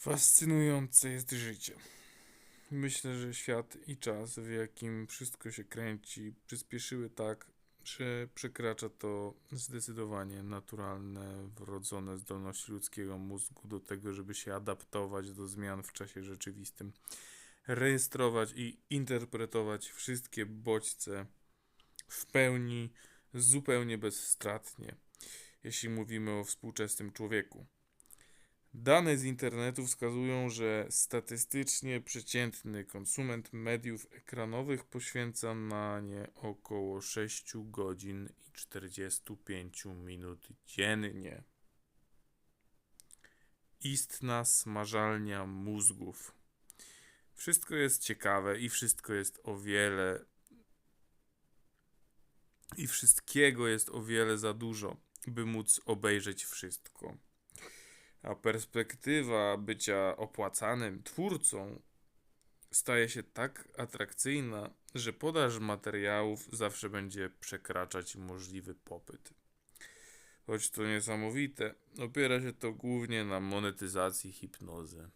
Fascynujące jest życie. Myślę, że świat i czas, w jakim wszystko się kręci, przyspieszyły tak, że przekracza to zdecydowanie naturalne, wrodzone zdolności ludzkiego mózgu do tego, żeby się adaptować do zmian w czasie rzeczywistym, rejestrować i interpretować wszystkie bodźce w pełni, zupełnie bezstratnie, jeśli mówimy o współczesnym człowieku. Dane z internetu wskazują, że statystycznie przeciętny konsument mediów ekranowych poświęca na nie około 6 godzin i 45 minut dziennie. Istna smażalnia mózgów. Wszystko jest ciekawe i wszystko jest o wiele. I wszystkiego jest o wiele za dużo, by móc obejrzeć wszystko a perspektywa bycia opłacanym twórcą staje się tak atrakcyjna, że podaż materiałów zawsze będzie przekraczać możliwy popyt. Choć to niesamowite, opiera się to głównie na monetyzacji hipnozy.